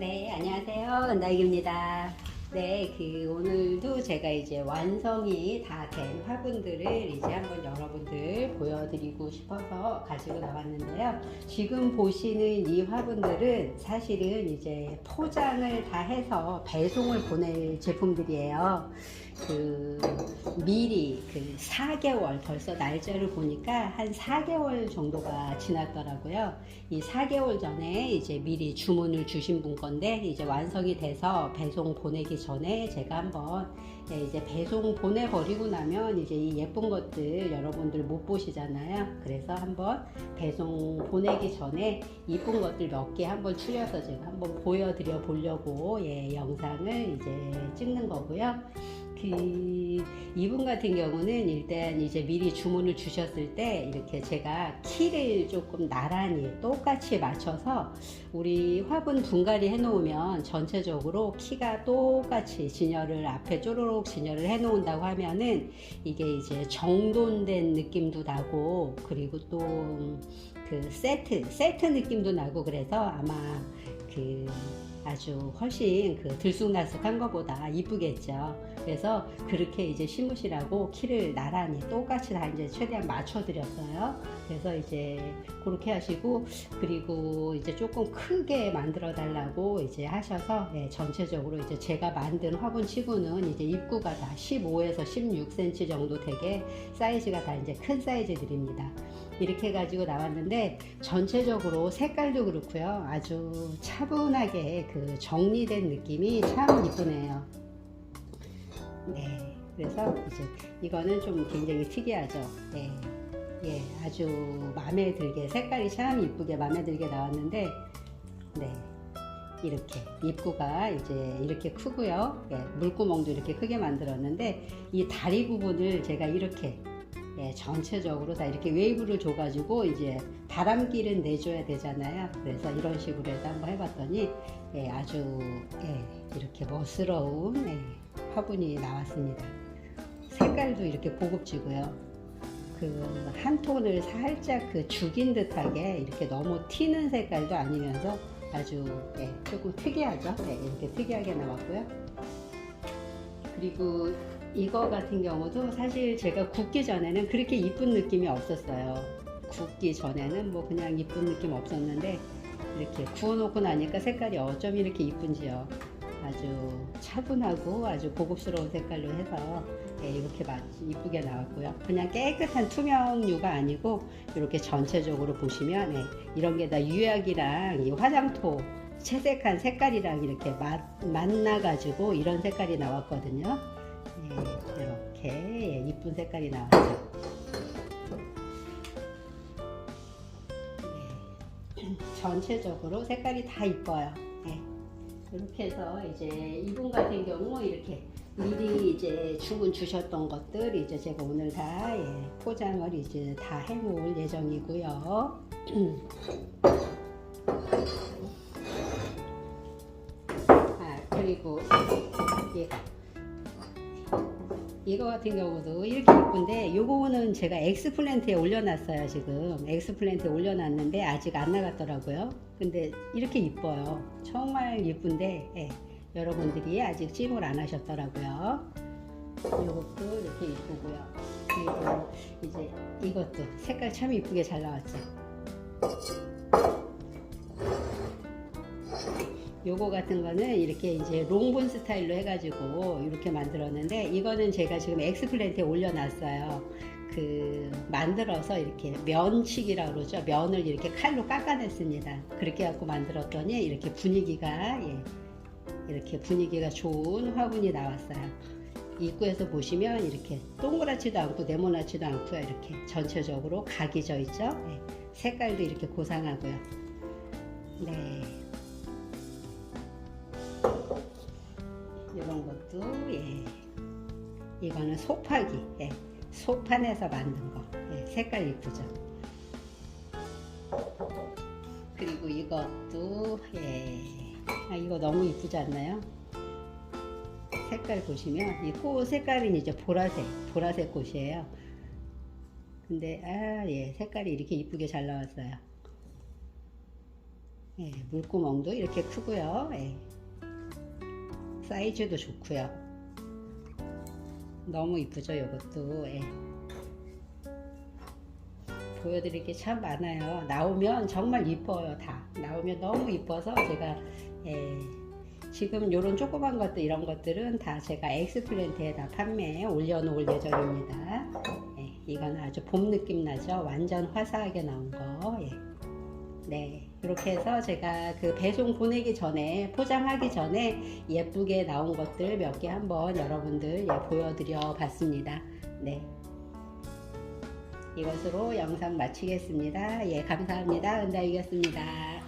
네, 안녕하세요. 은다익입니다. 네, 그 오늘도 제가 이제 완성이 다 된 화분들을 이제 한번 여러분들 보여드리고 싶어서 가지고 나왔는데요. 지금 보시는 이 화분들은 사실은 이제 포장을 다 해서 배송을 보낼 제품들이에요. 그 미리 그 4개월 벌써 날짜를 보니까 한 4개월 정도가 지났더라고요. 이 4개월 전에 이제 미리 주문을 주신 분 건데 이제 완성이 돼서 배송 보내기 전에 제가 한번 예, 이제 배송 보내버리고 나면 이제 이 예쁜 것들 여러분들 못 보시잖아요. 그래서 한번 배송 보내기 전에 이쁜 것들 몇 개 한번 추려서 제가 한번 보여드려 보려고 예, 영상을 이제 찍는 거고요. 그 이분 같은 경우는 일단 이제 미리 주문을 주셨을 때 이렇게 제가 키를 조금 나란히 똑같이 맞춰서 우리 화분 분갈이 해놓으면 전체적으로 키가 똑같이 진열을 앞에 쪼로록 진열을 해놓은다고 하면은 이게 이제 정돈된 느낌도 나고 그리고 또 그 세트 세트 느낌도 나고 그래서 아마 그 아주 훨씬 그 들쑥날쑥한 것보다 이쁘겠죠. 그래서 그렇게 이제 심으시라고 키를 나란히 똑같이 다 이제 최대한 맞춰드렸어요. 그래서 이제 그렇게 하시고 그리고 이제 조금 크게 만들어 달라고 이제 하셔서 네, 전체적으로 이제 제가 만든 화분 치고는 이제 입구가 다 15에서 16cm 정도 되게 사이즈가 다 이제 큰 사이즈들입니다. 이렇게 해가지고 나왔는데 전체적으로 색깔도 그렇고요. 아주 차분하게 그 정리된 느낌이 참 이쁘네요. 네. 그래서 이제 이거는 좀 굉장히 특이하죠. 네. 예, 아주 마음에 들게 색깔이 참 이쁘게 마음에 들게 나왔는데 네. 이렇게 입구가 이제 이렇게 크고요. 예, 물구멍도 이렇게 크게 만들었는데 이 다리 부분을 제가 이렇게 예, 전체적으로 다 이렇게 웨이브를 줘가지고 이제 바람길은 내줘야 되잖아요. 그래서 이런 식으로 해서 한번 해봤더니 예, 아주 예, 이렇게 멋스러운 예, 화분이 나왔습니다. 색깔도 이렇게 고급지고요. 그 한 톤을 살짝 그 죽인 듯하게 이렇게 너무 튀는 색깔도 아니면서 아주 예, 조금 특이하죠. 네, 이렇게 특이하게 나왔고요. 그리고 이거 같은 경우도 사실 제가 굽기 전에는 그렇게 이쁜 느낌이 없었어요. 굽기 전에는 뭐 그냥 이쁜 느낌 없었는데 이렇게 구워놓고 나니까 색깔이 어쩜 이렇게 이쁜지요. 아주 차분하고 아주 고급스러운 색깔로 해서 예, 이렇게 마- 이쁘게 나왔고요. 그냥 깨끗한 투명류가 아니고 이렇게 전체적으로 보시면 예, 이런 게 다 유약이랑 이 화장토 채색한 색깔이랑 이렇게 마- 만나가지고 이런 색깔이 나왔거든요. 예, 이렇게 예, 이쁜 색깔이 나왔죠. 네, 전체적으로 색깔이 다 이뻐요. 예. 이렇게 해서 이제 이분 같은 경우 이렇게 미리 이제 주문 주셨던 것들 이제 제가 오늘 다 예, 포장을 이제 다 해놓을 예정이고요. 아 그리고 얘가 이거 같은 경우도 이렇게 이쁜데 요거는 제가 엑스플랜트에 올려놨어요 지금. 엑스플랜트에 올려놨는데 아직 안 나갔더라고요. 근데 이렇게 이뻐요. 정말 이쁜데 예, 여러분들이 아직 찜을 안 하셨더라고요. 요것도 이렇게 이쁘고요. 그리고 이제 이것도 색깔 참 이쁘게 잘 나왔죠 요거 같은 거는 이렇게 이제 롱본 스타일로 해가지고 이렇게 만들었는데 이거는 제가 지금 엑스플랜트에 올려놨어요. 그 만들어서 이렇게 면치기라고 그러죠. 면을 이렇게 칼로 깎아냈습니다. 그렇게 갖고 만들었더니 이렇게 분위기가 예, 이렇게 분위기가 좋은 화분이 나왔어요. 입구에서 보시면 이렇게 동그랗지도 않고 네모나지도 않고요. 이렇게 전체적으로 각이 져 있죠. 예, 색깔도 이렇게 고상하고요. 네. 이런 것도 예. 이거는 소파기 예. 소판에서 만든 거 예. 색깔 이쁘죠 그리고 이것도 예. 아, 이거 너무 이쁘지 않나요 색깔 보시면 이 꽃 색깔은 이제 보라색 보라색 꽃이에요 근데 아 예 색깔이 이렇게 이쁘게 잘 나왔어요 예, 물구멍도 이렇게 크고요. 예. 사이즈도 좋고요. 너무 이쁘죠, 이것도. 예. 보여드릴 게 참 많아요. 나오면 정말 이뻐요, 다. 나오면 너무 이뻐서 제가 예, 지금 요런 조그만 것들 이런 것들은 다 제가 엑스플랜트에다 판매에 올려놓을 예정입니다. 예, 이건 아주 봄 느낌 나죠? 완전 화사하게 나온 거. 예. 네, 이렇게 해서 제가 그 배송 보내기 전에 포장하기 전에 예쁘게 나온 것들 몇 개 한번 여러분들 예, 보여드려 봤습니다. 네. 이것으로 영상 마치겠습니다. 예, 감사합니다. 은다이였습니다.